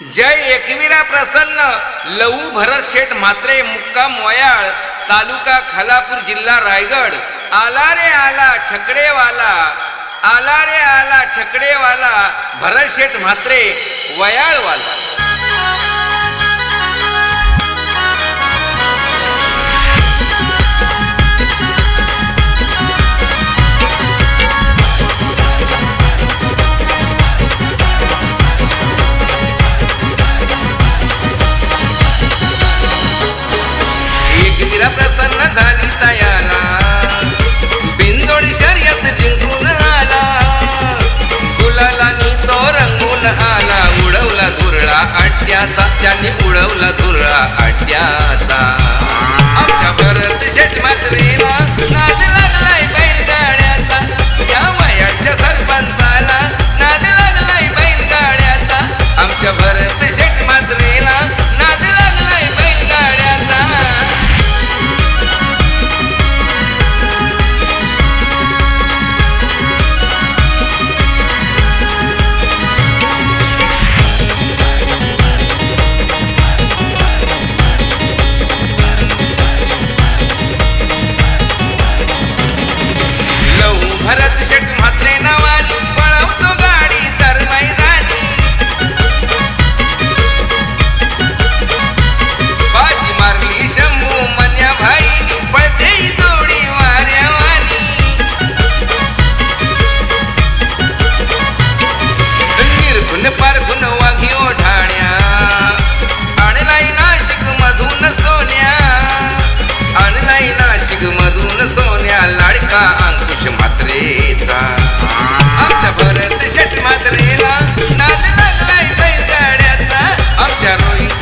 जय एकविरा प्रसन्न. लहू भरत शेठ म्हात्रे मुक्काम वयाळ तालुका खालापूर जिल्हा रायगड. आला रे आला छकडेवाला आला रे आला छकडेवाला भरत शेठ म्हात्रे वयाळवाला.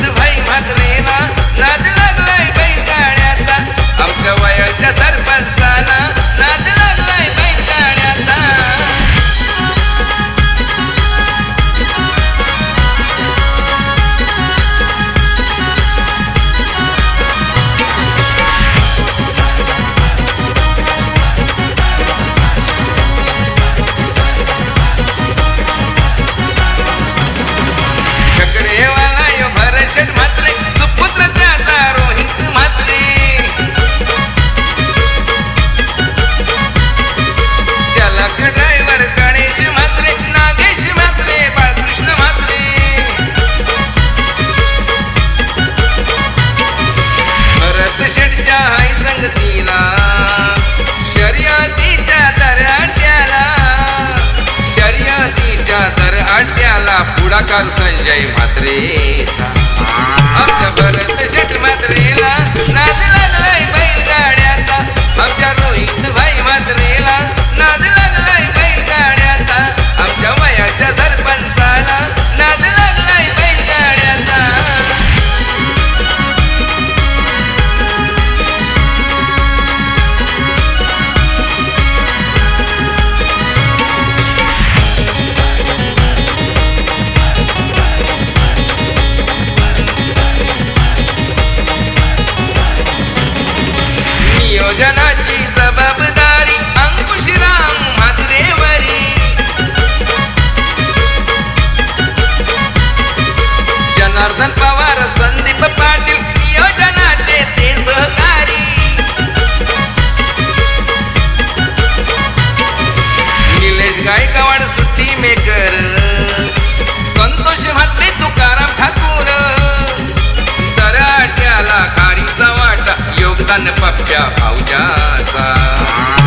the pain. एकट्या हाय संगतीला शर्यतीच्या तर अड्ड्याला. शर्यतीच्या तर अड्ड्याला पुढाकार संजय म्हात्रेचा. आमच्या भरत शेठ म्हात्रेला नाचला नाही viața